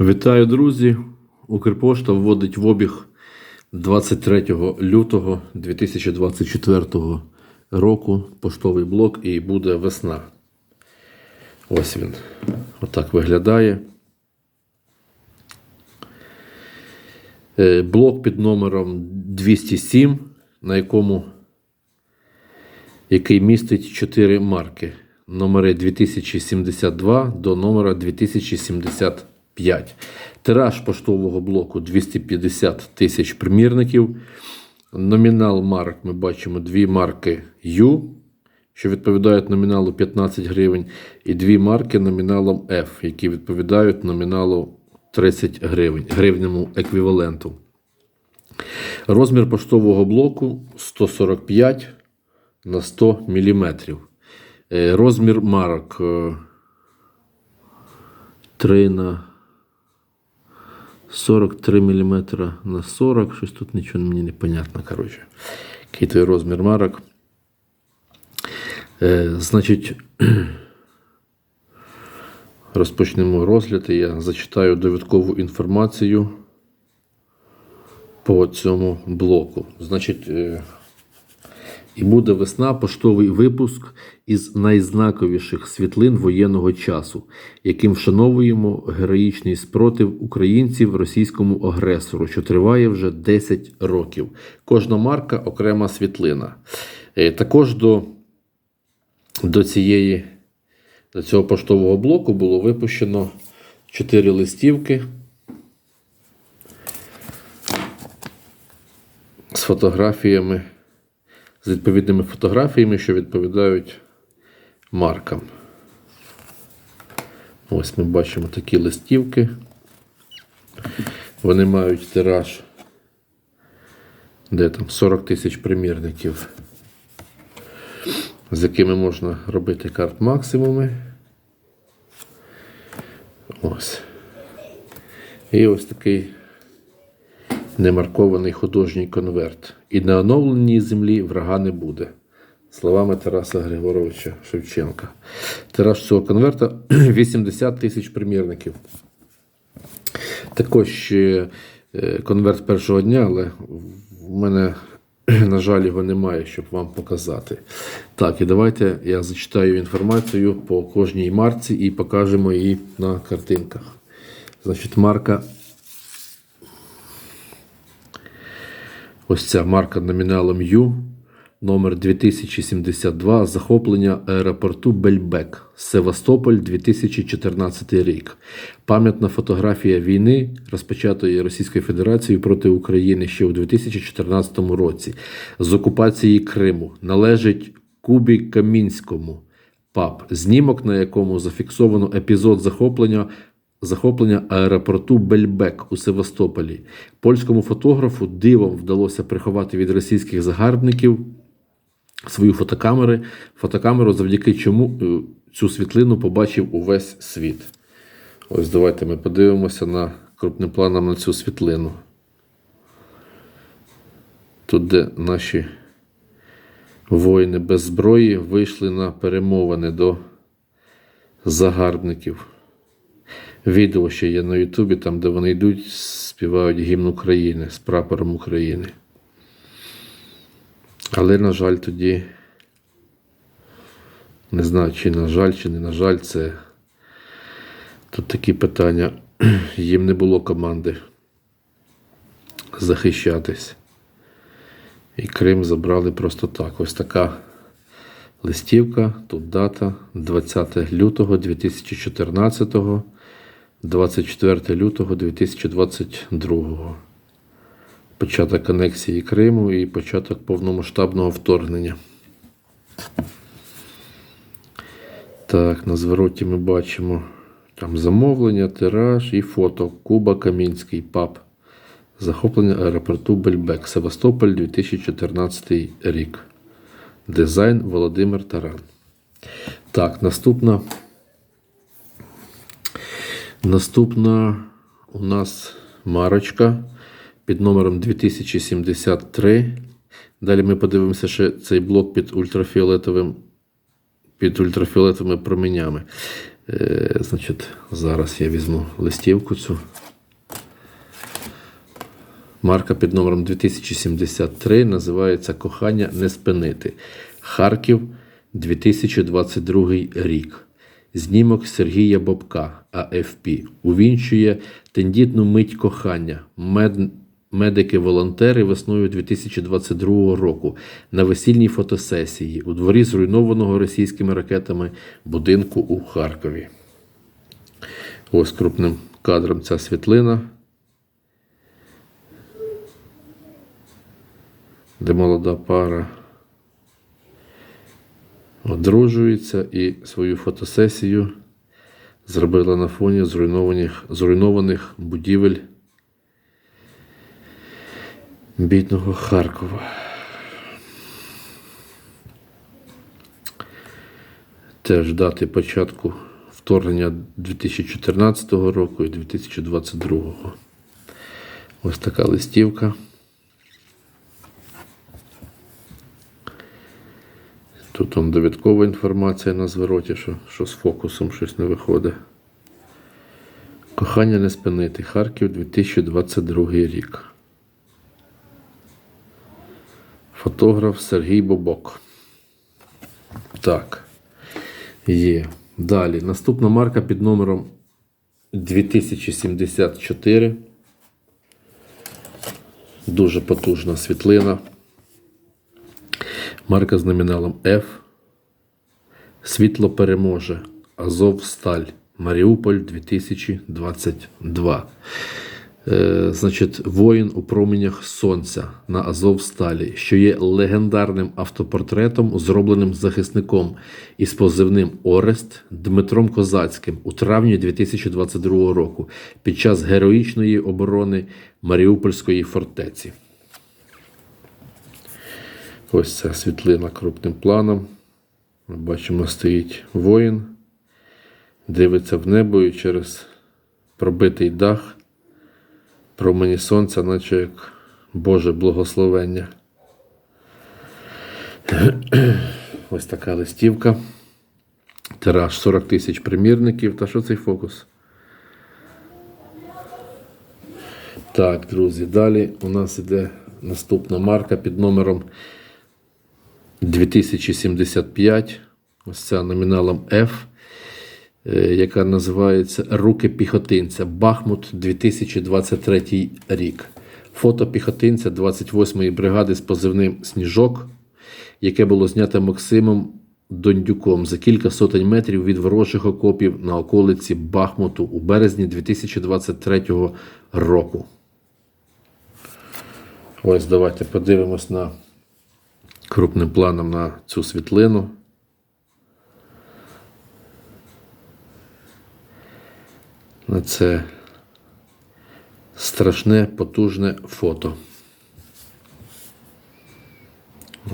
Вітаю, друзі! Укрпошта вводить в обіг 23 лютого 2024 року поштовий блок і буде весна. Ось він. Отак виглядає. Е, Блок під номером 207, на якому який містить 4 марки. Номери 2072 до номера 2075. Тираж поштового блоку 250 тисяч примірників. Номінал марок ми бачимо дві марки U, що відповідають номіналу 15 гривень, і дві марки номіналом F, які відповідають номіналу 30 гривень, гривневому еквіваленту. Розмір поштового блоку 145 на 100 мм. Розмір марок е, 3 на 43 мм на 40. Щось тут нічого мені не понятно, коротше. Який той розмір марок. Е, значить, розпочнемо розгляд. і Я зачитаю довідкову інформацію по цьому блоку. Значить, е, і буде весна поштовий випуск із найзнаковіших світлин воєнного часу, яким вшановуємо героїчний спротив українців російському агресору, що триває вже 10 років. Кожна марка окрема світлина. Е, Також до, до, цієї, до цього поштового блоку було випущено 4 листівки. З фотографіями з відповідними фотографіями, що відповідають маркам. Ось ми бачимо такі листівки. Вони мають тираж, де там 40 тисяч примірників, з якими можна робити карт максимуми. Ось. І ось такий немаркований художній конверт. І на оновленій землі врага не буде. Словами Тараса Григоровича Шевченка. Тираж цього конверта 80 тисяч примірників. Також е, конверт першого дня, але в мене, на жаль, його немає, щоб вам показати. Так, і давайте я зачитаю інформацію по кожній марці і покажемо її на картинках. Значить, марка Ось ця марка номіналом Ю, номер 2072, захоплення аеропорту Бельбек, Севастополь, 2014 рік. Пам'ятна фотографія війни, розпочатої Російською Федерацією проти України ще у 2014 році, з окупації Криму, належить Кубі Камінському. ПАП, знімок, на якому зафіксовано епізод захоплення захоплення аеропорту Бельбек у Севастополі. Польському фотографу дивом вдалося приховати від російських загарбників свою фотокамери, фотокамеру, завдяки чому е, цю світлину побачив увесь світ. Ось давайте ми подивимося на крупним планом на цю світлину. Тут, де наші воїни без зброї вийшли на перемовини до загарбників. Відео ще є на Ютубі, там, де вони йдуть, співають гімн України з прапором України. Але, на жаль, тоді, не знаю, чи на жаль, чи не на жаль, це тут такі питання. Їм не було команди захищатись. І Крим забрали просто так. Ось така листівка, тут дата 20 лютого 2014 24 лютого 2022. Початок анексії Криму і початок повномасштабного вторгнення. Так, на звороті ми бачимо там замовлення, тираж і фото. Куба Камінський ПАП. Захоплення аеропорту Бельбек. Севастополь 2014 рік. Дизайн Володимир Таран. Так, наступна. Наступна у нас марочка під номером 2073. Далі ми подивимося ще цей блок під ультрафіолетовим, під ультрафіолетовими променями. Е, значить, зараз я візьму листівку цю. Марка під номером 2073 називається Кохання не спинити. Харків 2022 рік. Знімок Сергія Бобка АФП увінчує тендітну мить кохання. Мед... Медики-волонтери весною 2022 року на весільній фотосесії у дворі зруйнованого російськими ракетами будинку у Харкові. Ось крупним кадром ця світлина. де молода пара одружується і свою фотосесію зробила на фоні зруйнованих, зруйнованих будівель бідного Харкова. Теж дати початку вторгнення 2014 року і 2022. Ось така листівка. Тут он довідкова інформація на звороті, що, що з фокусом щось не виходить. Кохання не спинити. Харків 2022 рік. Фотограф Сергій Бобок. Так. Є. Далі. Наступна марка під номером 2074. Дуже потужна світлина. Марка з номіналом F. Світло переможе. Азов Сталь. Маріуполь 2022. Е, значить, воїн у променях сонця на Азовсталі, що є легендарним автопортретом, зробленим захисником із позивним Орест Дмитром Козацьким у травні 2022 року під час героїчної оборони Маріупольської фортеці. Ось ця світлина крупним планом. Ми бачимо, стоїть воїн, дивиться в небо і через пробитий дах промені сонця, наче як Боже благословення. Ось така листівка. Тираж 40 тисяч примірників. Та що цей фокус? Так, друзі, далі у нас іде наступна марка під номером 2075. Ось ця номіналом F, е, яка називається Руки піхотинця. Бахмут 2023 рік. Фото піхотинця 28-ї бригади з позивним Сніжок, яке було знято Максимом Дондюком за кілька сотень метрів від ворожих окопів на околиці Бахмуту у березні 2023 року. Ось давайте подивимось на крупним планом на цю світлину. На це страшне потужне фото.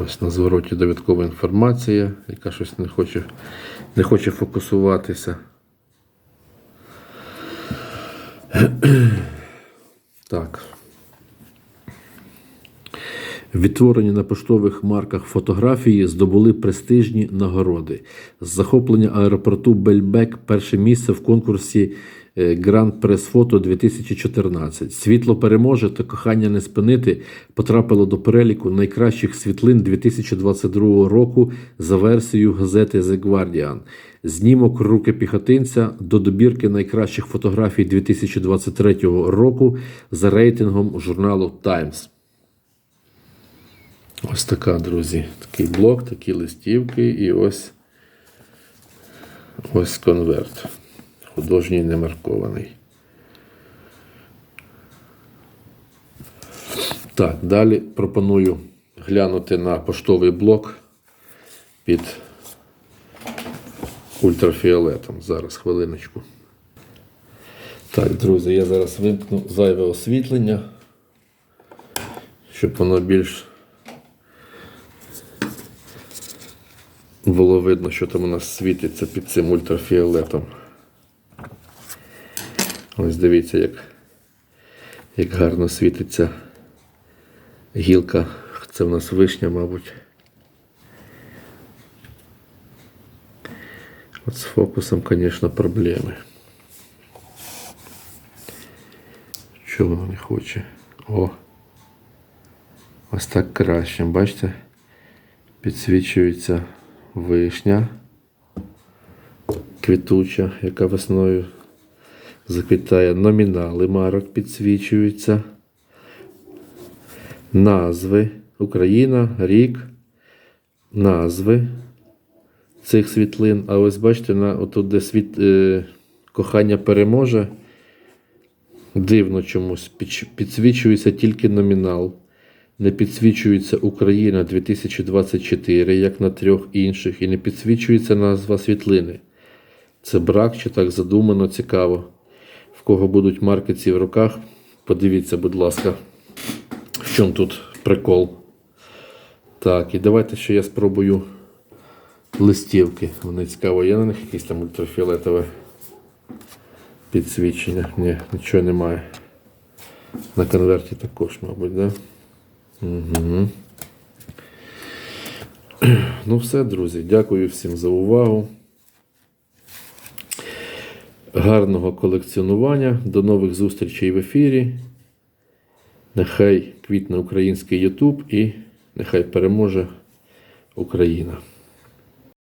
Ось на звороті довідкова інформація, яка щось не хоче, не хоче фокусуватися. Так. Відтворені на поштових марках фотографії здобули престижні нагороди. З захоплення аеропорту Бельбек перше місце в конкурсі е, Гранд Прес Фото 2014. Світло переможе та кохання не спинити потрапило до переліку найкращих світлин 2022 року за версією газети The Guardian. Знімок руки піхотинця до добірки найкращих фотографій 2023 року за рейтингом журналу Times. Ось така, друзі, такий блок, такі листівки і ось ось конверт. Художній немаркований. Так, далі пропоную глянути на поштовий блок під ультрафіолетом. Зараз хвилиночку. Так, друзі, я зараз вимкну зайве освітлення, щоб воно більш було видно, що там у нас світиться під цим ультрафіолетом. Ось дивіться, як, як гарно світиться гілка. Це в нас вишня, мабуть. От з фокусом, звісно, проблеми. Чого воно не хоче? О. Ось так краще. Бачите? Підсвічується вишня квітуча, яка весною заквітає. Номінали марок підсвічуються. Назви. Україна, рік, назви цих світлин. А ось бачите, на, отут, де світ, е, кохання переможе, дивно чомусь. Підсвічується тільки номінал. Не підсвічується Україна 2024, як на трьох інших, і не підсвічується назва світлини. Це брак чи так задумано цікаво. В кого будуть марки в руках, подивіться, будь ласка, в чому тут прикол. Так, і давайте ще я спробую листівки. Вони цікаво, є на них якісь там ультрафіолетове підсвічення. Ні, нічого немає. На конверті також, мабуть, да? Угу. Ну, все, друзі. Дякую всім за увагу. Гарного колекціонування. До нових зустрічей в ефірі. Нехай квітне український Ютуб і нехай переможе Україна.